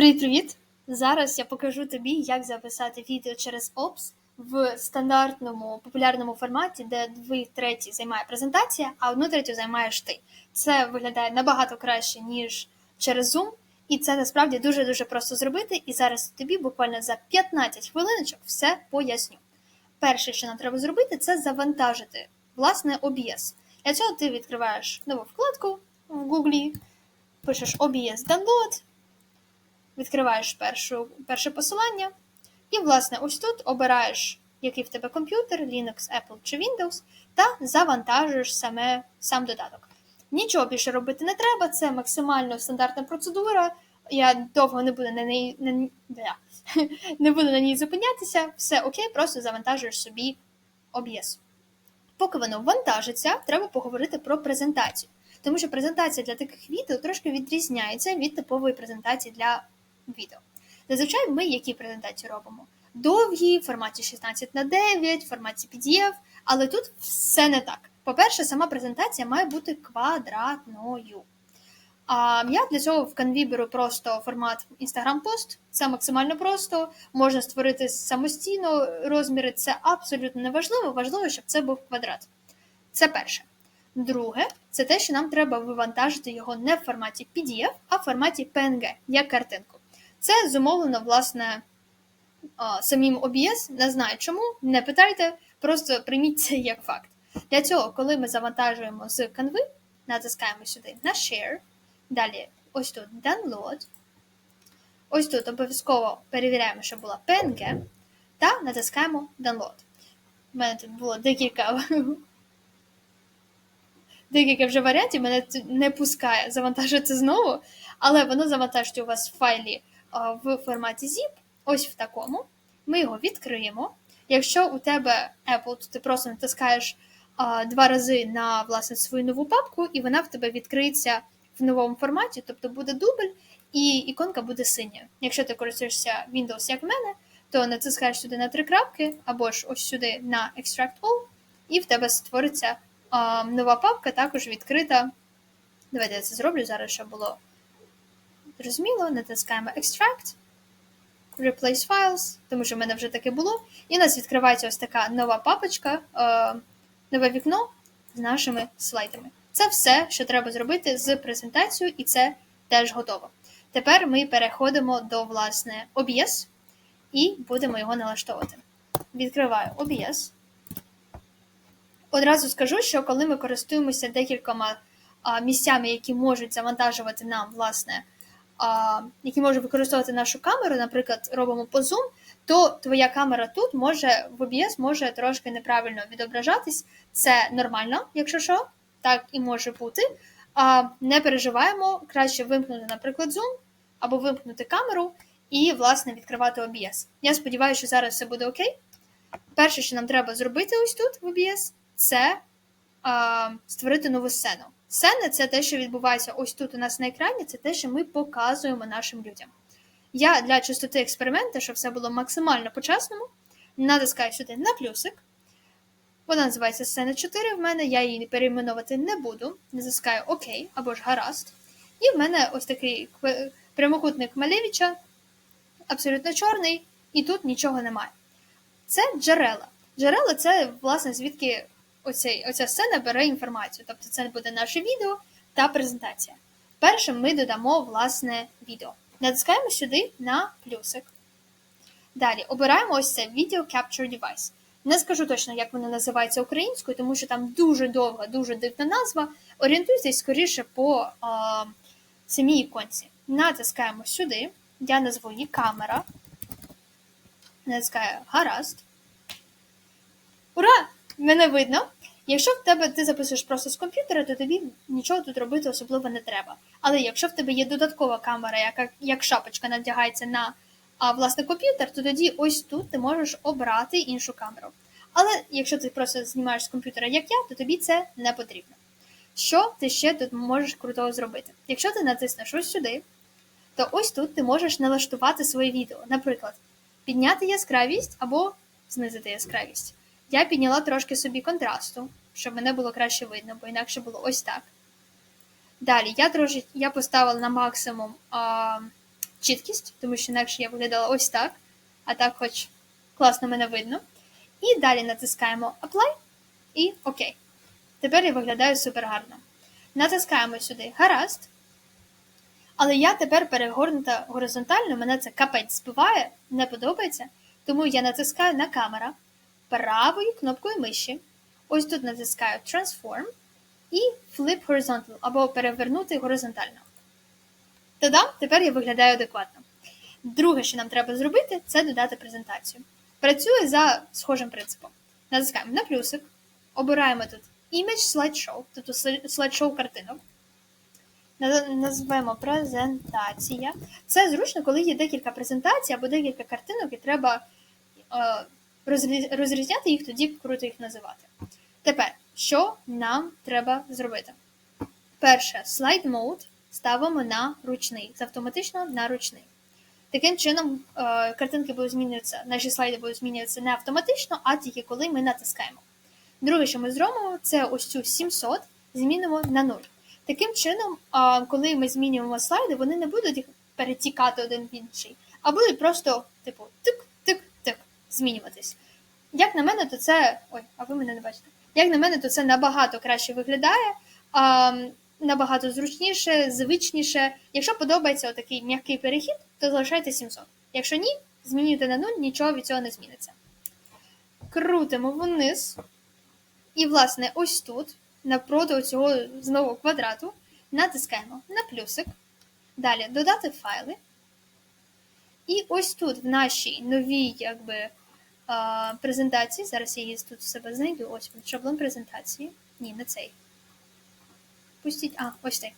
Привіт-привіт! Зараз я покажу тобі, як записати відео через OPS в стандартному популярному форматі, де дві треті займає презентація, а одну третю займаєш ти. Це виглядає набагато краще, ніж через Zoom, і це насправді дуже-дуже просто зробити. І зараз тобі буквально за 15 хвилиночок все поясню. Перше, що нам треба зробити, це завантажити власне OBS. Для цього ти відкриваєш нову вкладку в Google, пишеш OBS Download відкриваєш першу, перше посилання, і, власне, ось тут обираєш, який в тебе комп'ютер, Linux, Apple чи Windows, та завантажуєш саме сам додаток. Нічого більше робити не треба, це максимально стандартна процедура. Я довго не буду на неї на, не буду на ній зупинятися. Все окей, просто завантажуєш собі OBS. Поки воно вантажиться, треба поговорити про презентацію. Тому що презентація для таких відео трошки відрізняється від типової презентації для відео. Зазвичай ми які презентації робимо? Довгі, в форматі 16 на 9, в форматі PDF, але тут все не так. По-перше, сама презентація має бути квадратною. А я для цього в Canvі беру просто формат Instagram-пост. Це максимально просто, можна створити самостійно розміри, це абсолютно не важливо. Важливо, щоб це був квадрат. Це перше. Друге, це те, що нам треба вивантажити його не в форматі PDF, а в форматі PNG, як картинку. Це зумовлено, власне, самим OBS, не знаю чому, не питайте, просто прийміть це як факт. Для цього, коли ми завантажуємо з Canva, натискаємо сюди на Share, далі ось тут Download. Ось тут обов'язково перевіряємо, що була PNG, та натискаємо Download. У мене тут було декілька декілька вже варіантів, мене не пускає завантажити знову, але воно завантажить у вас в файлі в форматі zip, ось в такому. Ми його відкриємо. Якщо у тебе Apple, то ти просто натискаєш а, два рази на власне свою нову папку, і вона в тебе відкриється в новому форматі, тобто буде дубль, і іконка буде синя. Якщо ти користуєшся Windows, як в мене, то натискаєш сюди на три крапки, або ж ось сюди на Extract All, і в тебе створиться а, нова папка, також відкрита. Давайте я це зроблю зараз, щоб було Зрозуміло, натискаємо Extract, Replace Files, тому що в мене вже таке було. І у нас відкривається ось така нова папочка, е, нове вікно з нашими слайдами. Це все, що треба зробити з презентацією, і це теж готово. Тепер ми переходимо до власне OBS і будемо його налаштовувати. Відкриваю OBS. Одразу скажу, що коли ми користуємося декількома місцями, які можуть завантажувати нам, власне, які може використовувати нашу камеру, наприклад, робимо по Zoom, то твоя камера тут може в OBS може трошки неправильно відображатись. Це нормально, якщо що, так і може бути. А, Не переживаємо, краще вимкнути, наприклад, Zoom або вимкнути камеру і, власне, відкривати OBS. Я сподіваюся, що зараз все буде окей. Перше, що нам треба зробити ось тут в OBS, це а, створити нову сцену. Сцени це те, що відбувається ось тут у нас на екрані, це те, що ми показуємо нашим людям. Я для чистоти експерименту, щоб все було максимально по-чесному, натискаю сюди на плюсик. Вона називається сцена 4 в мене, я її перейменувати не буду. Натискаю ОК або ж гаразд. І в мене ось такий прямокутник Малевича, абсолютно чорний, і тут нічого немає. Це джерела. Джерела це, власне, звідки оцей, оця сцена бере інформацію. Тобто це буде наше відео та презентація. Першим ми додамо власне відео. Натискаємо сюди на плюсик. Далі обираємо ось це Video Capture Device. Не скажу точно, як воно називається українською, тому що там дуже довга, дуже дивна назва. Орієнтуйтесь скоріше по а, самій іконці. Натискаємо сюди. Я назву її камера. Натискаю гаразд. Ура! Мене видно. Якщо в тебе ти записуєш просто з комп'ютера, то тобі нічого тут робити особливо не треба. Але якщо в тебе є додаткова камера, яка як шапочка надягається на а, власне комп'ютер, то тоді ось тут ти можеш обрати іншу камеру. Але якщо ти просто знімаєш з комп'ютера, як я, то тобі це не потрібно. Що ти ще тут можеш крутого зробити? Якщо ти натиснеш ось сюди, то ось тут ти можеш налаштувати своє відео. Наприклад, підняти яскравість або знизити яскравість. Я підняла трошки собі контрасту, щоб мене було краще видно, бо інакше було ось так. Далі, я трошки, я поставила на максимум а, чіткість, тому що інакше я виглядала ось так, а так хоч класно мене видно. І далі натискаємо Apply і ОК. Тепер я виглядаю супер гарно. Натискаємо сюди гаразд. Але я тепер перегорнута горизонтально, мене це капець збиває, не подобається. Тому я натискаю на камера правою кнопкою миші. Ось тут натискаю Transform і Flip Horizontal або перевернути горизонтально. Та-дам, тепер я виглядаю адекватно. Друге, що нам треба зробити, це додати презентацію. Працює за схожим принципом. Натискаємо на плюсик, обираємо тут Image Slideshow, тобто слайд-шоу картинок. Наз- Назвемо презентація. Це зручно, коли є декілька презентацій або декілька картинок, і треба е, розрізняти їх, тоді круто їх називати. Тепер, що нам треба зробити? Перше, слайд мод ставимо на ручний, з автоматично на ручний. Таким чином, е, картинки будуть змінюватися, наші слайди будуть змінюватися не автоматично, а тільки коли ми натискаємо. Друге, що ми зробимо, це ось цю 700 змінимо на 0. Таким чином, коли ми змінюємо слайди, вони не будуть перетікати один в інший, а будуть просто, типу, тик-тик-тик змінюватись. Як на мене, то це. Ой, а ви мене не бачите. Як на мене, то це набагато краще виглядає, а, набагато зручніше, звичніше. Якщо подобається отакий м'який перехід, то залишайте 700. Якщо ні, змінюйте на 0, нічого від цього не зміниться. Крутимо вниз. І, власне, ось тут, напроти цього знову квадрату, натискаємо на плюсик. Далі додати файли. І ось тут, в нашій новій якби, презентації, зараз я її тут в себе знайду, ось шаблон презентації. Ні, не цей. Пустіть, а, ось цей.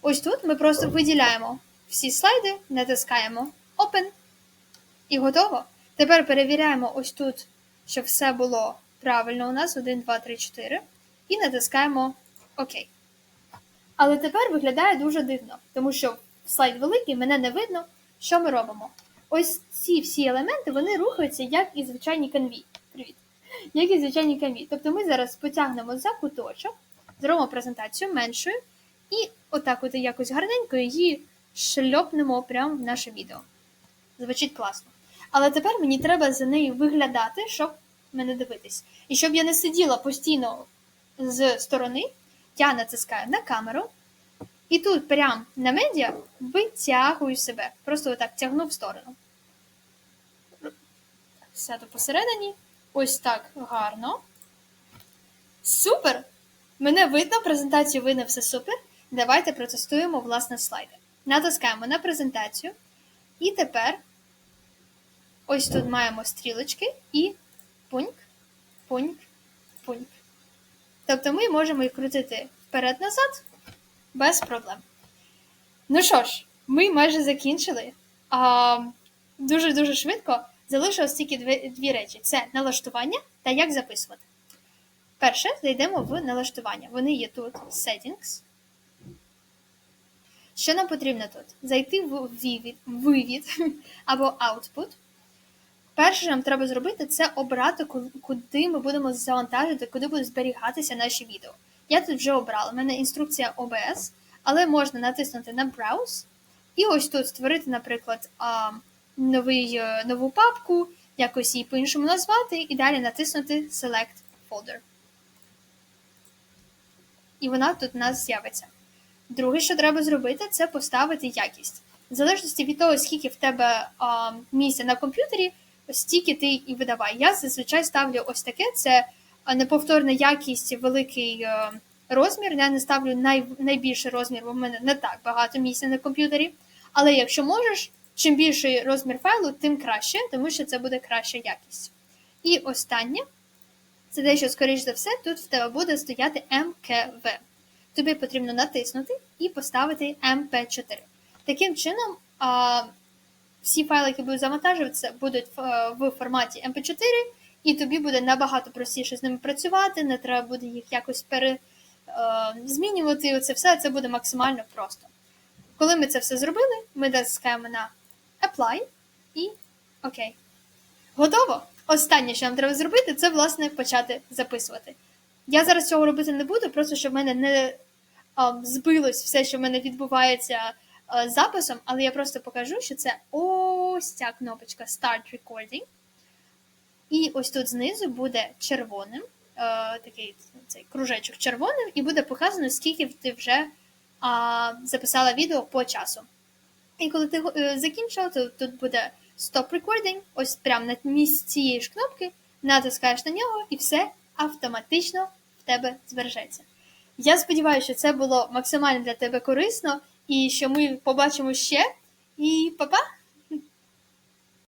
Ось тут ми просто виділяємо всі слайди, натискаємо Open. І готово. Тепер перевіряємо ось тут, щоб все було правильно у нас 1, 2, 3, 4. І натискаємо ОК. Але тепер виглядає дуже дивно, тому що слайд великий, мене не видно. Що ми робимо? Ось ці всі елементи вони рухаються як і звичайні канві. Привіт. Як і звичайні канві. Тобто ми зараз потягнемо за куточок, зробимо презентацію меншою, і отак от якось гарненько її шльопнемо прямо в наше відео. Звучить класно. Але тепер мені треба за нею виглядати, щоб мене дивитись. І щоб я не сиділа постійно з сторони, я натискаю на камеру, і тут прямо на медіа витягую себе. Просто отак тягну в сторону. Сяду посередині. Ось так гарно. Супер! Мене видно, презентацію видно все супер. Давайте протестуємо власне слайди. Натискаємо на презентацію. І тепер ось тут маємо стрілочки і пуньк, пуньк, пуньк. Тобто ми можемо їх крутити вперед-назад без проблем. Ну що ж, ми майже закінчили. Дуже-дуже швидко залишилось тільки дві, дві речі: це налаштування та як записувати. Перше, зайдемо в налаштування. Вони є тут Settings. Що нам потрібно тут? Зайти в вивід, вивід або Output. Перше, що нам треба зробити, це обрати, куди ми будемо завантажити, куди будуть зберігатися наші відео. Я тут вже обрала. У мене інструкція OBS, але можна натиснути на Browse і ось тут створити, наприклад, новий, е, нову папку, якось її по-іншому назвати, і далі натиснути Select Folder. І вона тут у нас з'явиться. Друге, що треба зробити, це поставити якість. В залежності від того, скільки в тебе місця на комп'ютері, стільки ти і видавай. Я зазвичай ставлю ось таке: це неповторна якість, великий е, розмір. Я не ставлю най, найбільший розмір, бо в мене не так багато місця на комп'ютері. Але якщо можеш, чим більший розмір файлу, тим краще, тому що це буде краща якість. І останнє це те, що, скоріш за все, тут в тебе буде стояти МКВ. Тобі потрібно натиснути і поставити MP4. Таким чином, всі файли, які будуть завантажуватися, будуть е, в форматі MP4, і тобі буде набагато простіше з ними працювати, не треба буде їх якось пере, е. Оце все це буде максимально просто. Коли ми це все зробили, ми натискаємо на Apply і ОК. Готово! Останнє, що нам треба зробити, це власне почати записувати. Я зараз цього робити не буду, просто щоб в мене не а, збилось все, що в мене відбувається е, записом, але я просто покажу, що це ось ця кнопочка Start Recording. І ось тут знизу буде червоним, е, такий цей кружечок червоним, і буде показано, скільки ти вже а, записала відео по часу. І коли ти е, закінчила, то тут буде Stop Recording, ось прямо на місці цієї ж кнопки, натискаєш на нього, і все автоматично в тебе збережеться. Я сподіваюся, що це було максимально для тебе корисно, і що ми побачимо ще. І па-па!